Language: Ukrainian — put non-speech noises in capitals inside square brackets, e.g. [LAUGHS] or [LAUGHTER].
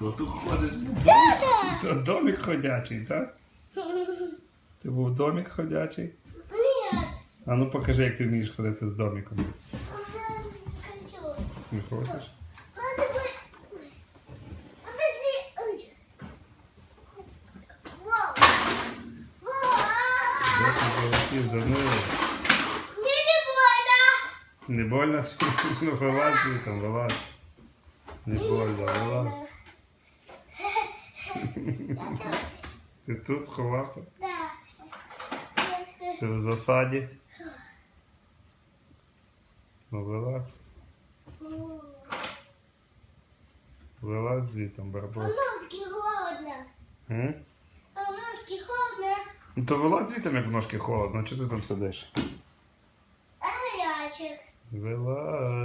То ти ходиш То домик ходячий, так? Ти був домик ходячий? Нет. А ну покажи, як ти вмієш ходити з домиком. Ага. Не хочеш? Мне не больно. Не больно? [LAUGHS] Ну вилазь там, вилазь. Не больно, вилазь. [LAUGHS] Ти тут сховався? Да. Я Ти в засаді? Ну вилазь. Вилазь звітом, А барбос. ножки холодно. Ножки холодно. Ну то вилазь звітом, як в ножки холодно, чого ти там сидиш? А. Вилазь.